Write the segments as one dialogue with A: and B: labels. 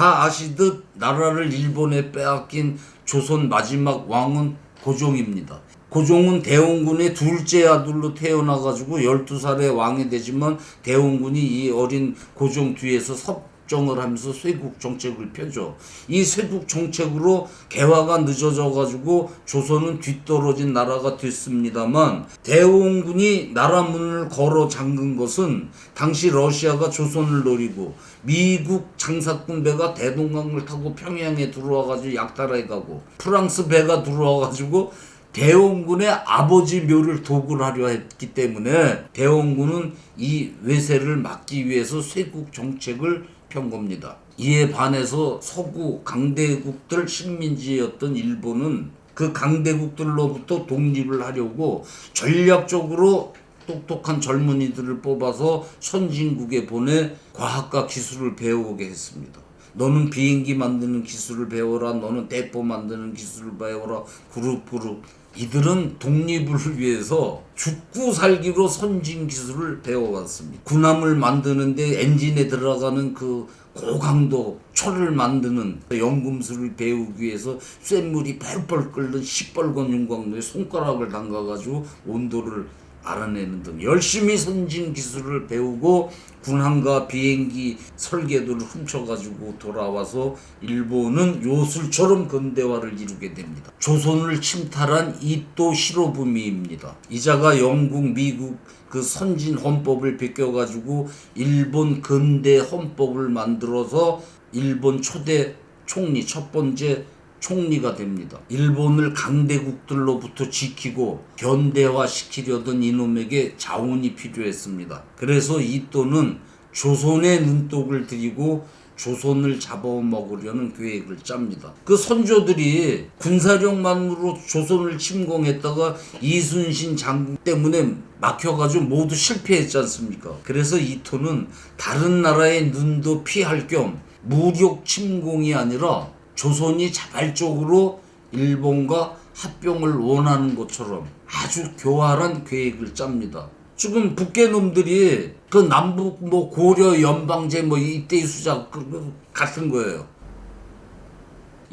A: 다 아시듯 나라를 일본에 빼앗긴 조선 마지막 왕은 고종입니다. 고종은 대원군의 둘째 아들로 태어나가지고 12살에 왕이 되지만 대원군이 이 어린 고종 뒤에서 섭 정을 하면서 쇄국 정책을 펴죠. 이 쇄국 정책으로 개화가 늦어져 가지고 조선은 뒤떨어진 나라가 됐습니다만 대원군이 나라 문을 걸어 잠근 것은 당시 러시아가 조선을 노리고 미국 장사꾼 배가 대동강을 타고 평양에 들어와 가지고 약탈해 가고 프랑스 배가 들어와 가지고 대원군의 아버지 묘를 도굴 하려 했기 때문에 대원군은 이 외세를 막기 위해서 쇄국 정책을 편 겁니다. 이에 반해서 서구 강대국들 식민지였던 일본은 그 강대국들로부터 독립을 하려고 전략적으로 똑똑한 젊은이들을 뽑아서 선진국에 보내 과학과 기술을 배우게 했습니다. 너는 비행기 만드는 기술을 배워라. 너는 대포 만드는 기술을 배워라. 그룹 그룹. 이들은 독립을 위해서 죽고 살기로 선진 기술을 배워왔습니다. 군함을 만드는데 엔진에 들어가는 그 고강도 철을 만드는 연금술을 배우기 위해서 쇳물이 펄펄 끓는 시뻘건 윤광로에 손가락을 담가가지고 온도를 알아내는 등 열심히 선진 기술을 배우고 군함과 비행기 설계도를 훔쳐가지고 돌아와서 일본은 요술처럼 근대화를 이루게 됩니다. 조선을 침탈한 이또 히로부미입니다. 이자가 영국, 미국 그 선진 헌법을 베껴가지고 일본 근대 헌법을 만들어서 일본 초대 총리 첫 번째 총리가 됩니다. 일본을 강대국들로부터 지키고 견대화 시키려던 이놈에게 자원이 필요했습니다. 그래서 이또는 조선의 눈독을 들이고 조선을 잡아먹으려는 계획을 짭니다. 그 선조들이 군사력만으로 조선을 침공했다가 이순신 장군 때문에 막혀가지고 모두 실패했지 않습니까? 그래서 이토는 다른 나라의 눈도 피할 겸 무력 침공이 아니라 조선이 자발적으로 일본과 합병을 원하는 것처럼 아주 교활한 계획을 짭니다. 지금 북계 놈들이 그 남북 뭐 고려 연방제 뭐 이때 수작 같은 거예요.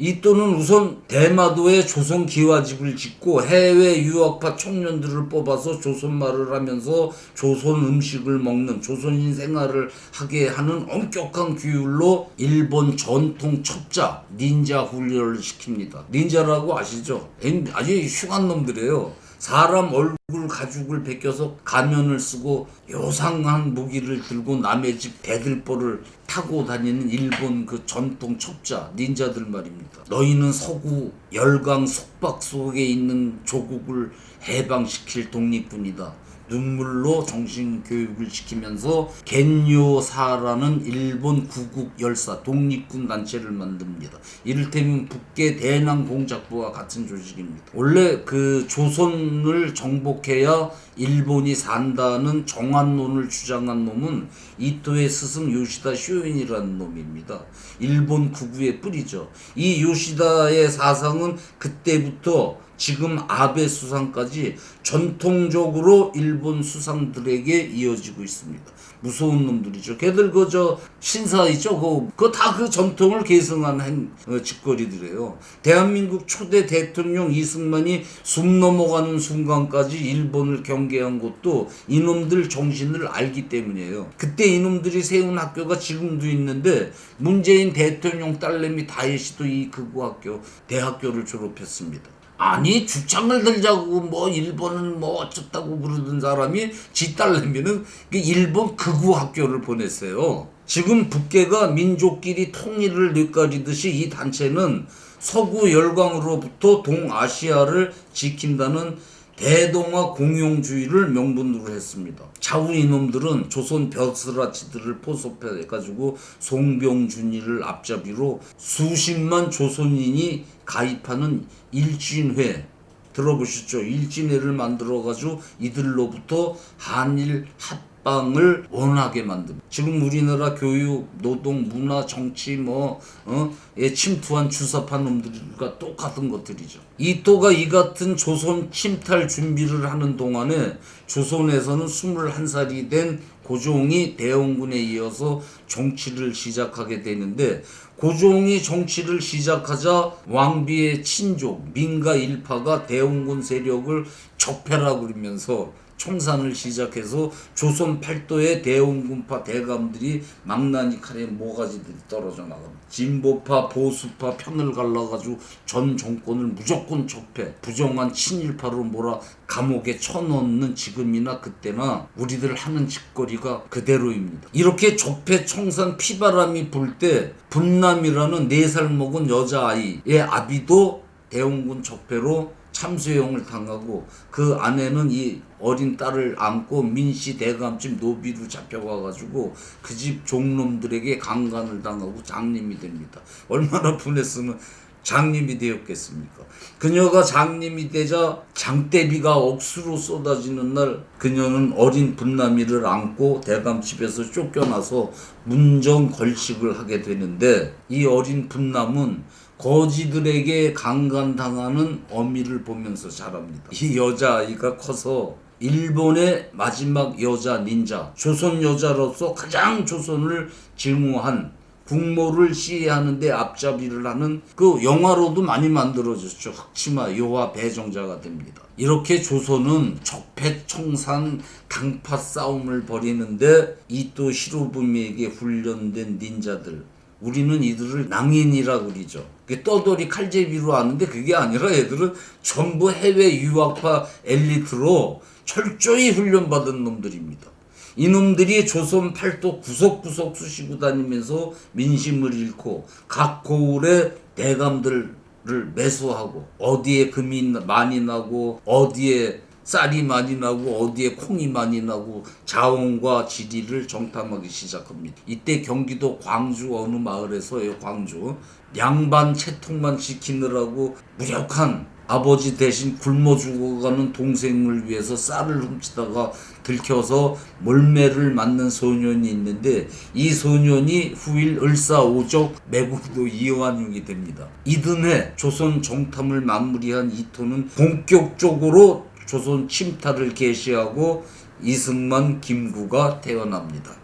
A: 이 또는 우선 대마도에 조선 기와집을 짓고 해외 유학파 청년들을 뽑아서 조선말을 하면서 조선 음식을 먹는 조선인 생활을 하게 하는 엄격한 규율로 일본 전통 첩자 닌자 훈련을 시킵니다. 닌자라고 아시죠? 엔- 아주 흉한 놈들이에요. 사람 얼굴 가죽을 베껴서 가면을 쓰고 요상한 무기를 들고 남의 집 대들보를 타고 다니는 일본 그 전통 첩자 닌자들 말입니다. 너희는 서구 열강 속박 속에 있는 조국을 해방시킬 독립군이다. 눈물로 정신 교육을 시키면서 겐요사라는 일본 구국 열사 독립군 단체를 만듭니다. 이를테면 북계 대남 공작부와 같은 조직입니다. 원래 그 조선을 정복해야 일본이 산다는 정한론을 주장한 놈은 이토의 스승 요시다 쇼인이라는 놈입니다. 일본 구구의 뿌리죠. 이 요시다의 사상은 그때부터 지금 아베 수상까지 전통적으로 일본 수상들에게 이어지고 있습니다. 무서운 놈들이죠. 걔들 그저 신사 있죠. 그 그거 다 그 전통을 계승한 행, 어, 짓거리들이에요. 대한민국 초대 대통령 이승만이 숨 넘어가는 순간까지 일본을 경계한 것도 이놈들 정신을 알기 때문이에요. 그때 이놈들이 세운 학교가 지금도 있는데 문재인 대통령 딸내미 다혜씨도 이 극우 학교 대학교를 졸업했습니다. 아니 주창을 들자고 뭐 일본은 뭐 어쩌다고 그러던 사람이 지 딸내미는 그 일본 극우 학교를 보냈어요. 지금 북계가 민족끼리 통일을 뉘까리듯이 이 단체는 서구 열강으로부터 동아시아를 지킨다는 대동아 공용주의를 명분으로 했습니다. 자우 이놈들은 조선 벼슬아치들을 포섭해가지고 송병준이를 앞잡이로 수십만 조선인이 가입하는 일진회 들어보셨죠? 일진회를 만들어가지고 이들로부터 한일 합 합방을 원하게 만듭니다. 지금 우리나라 교육, 노동, 문화, 정치 뭐 어? 에 침투한 주사파 놈들과 똑같은 것들이죠. 이또가 이 같은 조선 침탈 준비를 하는 동안에 조선에서는 21살이 된 고종이 대원군에 이어서 정치를 시작하게 되는데 고종이 정치를 시작하자 왕비의 친족 민가 일파가 대원군 세력을 적폐라 그러면서 총산을 시작해서 조선 팔도의 대원군파 대감들이 망나니 칼에 모가지들이 떨어져 나갑니다. 진보파 보수파 편을 갈라가지고 전 정권을 무조건 적폐 부정한 친일파로 몰아 감옥에 쳐넣는 지금이나 그때나 우리들 하는 짓거리가 그대로입니다. 이렇게 적폐 청산 피바람이 불 때 분남이라는 4살 먹은 여자아이의 아비도 대원군 적폐로 참수형을 당하고 그 아내는 이 어린 딸을 안고 민씨 대감집 노비로 잡혀가가지고 그 집 종놈들에게 강간을 당하고 장님이 됩니다. 얼마나 분했으면 장님이 되었겠습니까? 그녀가 장님이 되자 장대비가 억수로 쏟아지는 날 그녀는 어린 분남이를 안고 대감집에서 쫓겨나서 문정 걸식을 하게 되는데 이 어린 분남은 거지들에게 강간당하는 어미를 보면서 자랍니다. 이 여자아이가 커서 일본의 마지막 여자 닌자, 조선 여자로서 가장 조선을 증오한 국모를 시해하는데 앞잡이를 하는 그 영화로도 많이 만들어졌죠. 흑치마 요와 배정자가 됩니다. 이렇게 조선은 적폐청산 당파 싸움을 벌이는데 이또 히로부미에게 훈련된 닌자들 우리는 이들을 낭인이라 그러죠. 떠돌이 칼제비로 아는데 그게 아니라 얘들은 전부 해외 유학파 엘리트로 철저히 훈련받은 놈들입니다. 이놈들이 조선 팔도 구석구석 쑤시고 다니면서 민심을 잃고 각 고을의 대감들을 매수하고 어디에 금이 많이 나고 어디에 쌀이 많이 나고 어디에 콩이 많이 나고 자원과 지리를 정탐하기 시작합니다. 이때 경기도 광주 어느 마을에서요 광주 양반 채통만 지키느라고 무력한 아버지 대신 굶어 죽어가는 동생을 위해서 쌀을 훔치다가 들켜서 몰매를 맞는 소년이 있는데 이 소년이 후일 을사오적 매국도 이완용이 됩니다. 이듬해 조선 정탐을 마무리한 이토는 본격적으로 조선 침탈을 개시하고 이승만 김구가 태어납니다.